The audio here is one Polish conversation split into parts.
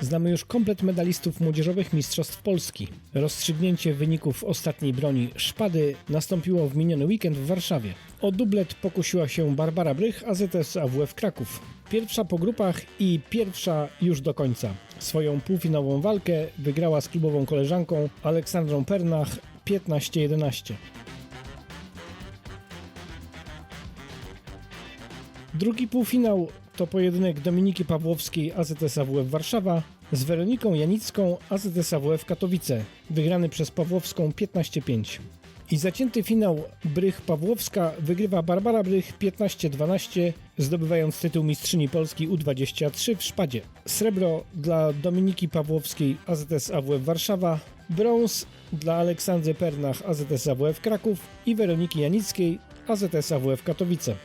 Znamy już komplet medalistów młodzieżowych Mistrzostw Polski. Rozstrzygnięcie wyników ostatniej broni szpady nastąpiło w miniony weekend w Warszawie. O dublet pokusiła się Barbara Brych, AZS AWF Kraków. Pierwsza po grupach i pierwsza już do końca. Swoją półfinałową walkę wygrała z klubową koleżanką Aleksandrą Pernach 15-11. Drugi półfinał to pojedynek Dominiki Pawłowskiej AZS AWF Warszawa z Weroniką Janicką AZS AWF Katowice, wygrany przez Pawłowską 15-5. I zacięty finał Brych Pawłowska wygrywa Barbara Brych 15-12, zdobywając tytuł mistrzyni Polski U23 w szpadzie. Srebro dla Dominiki Pawłowskiej AZS AWF Warszawa, brąz dla Aleksandry Pernach AZS AWF Kraków i Weroniki Janickiej AZS AWF Katowice.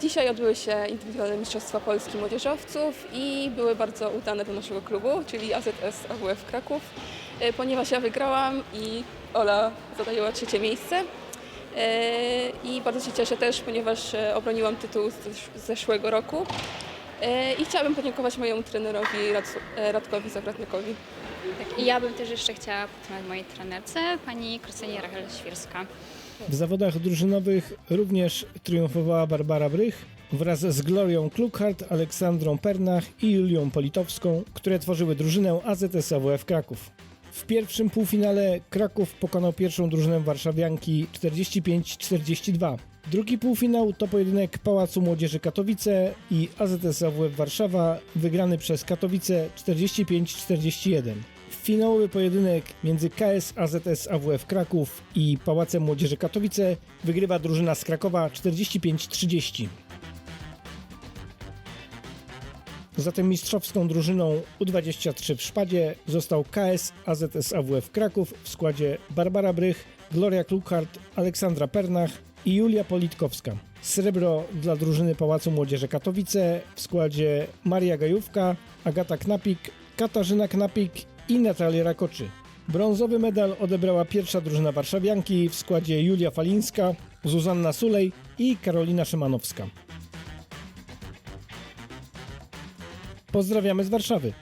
Dzisiaj odbyły się indywidualne Mistrzostwa Polski Młodzieżowców i były bardzo udane do naszego klubu, czyli AZS AWF Kraków, e, ponieważ ja wygrałam i Ola zajęła trzecie miejsce. E, I bardzo się cieszę też, ponieważ e, obroniłam tytuł z zesz- z zeszłego roku. E, I chciałabym podziękować mojemu trenerowi Rad- e, Radkowi Zagratnikowi. Tak, I ja bym też jeszcze chciała podziękować mojej trenerce, pani Krystynie Rachel Świerska. W zawodach drużynowych również triumfowała Barbara Brych wraz z Glorią Klukhart, Aleksandrą Pernach i Julią Politowską, które tworzyły drużynę AZS AWF Kraków. W pierwszym półfinale Kraków pokonał pierwszą drużynę warszawianki 45-42. Drugi półfinał to pojedynek Pałacu Młodzieży Katowice i AZS AWF Warszawa wygrany przez Katowice 45-41. Finałowy pojedynek między KS AZS AWF Kraków i Pałacem Młodzieży Katowice wygrywa drużyna z Krakowa 45-30. Zatem mistrzowską drużyną U23 w szpadzie został KS AZS AWF Kraków w składzie Barbara Brych, Gloria Klukhart, Aleksandra Pernach i Julia Politkowska. Srebro dla drużyny Pałacu Młodzieży Katowice w składzie Maria Gajówka, Agata Knapik, Katarzyna Knapik i Natalia Rakoczy. Brązowy medal odebrała pierwsza drużyna warszawianki w składzie Julia Falińska, Zuzanna Sulej i Karolina Szymanowska. Pozdrawiamy z Warszawy.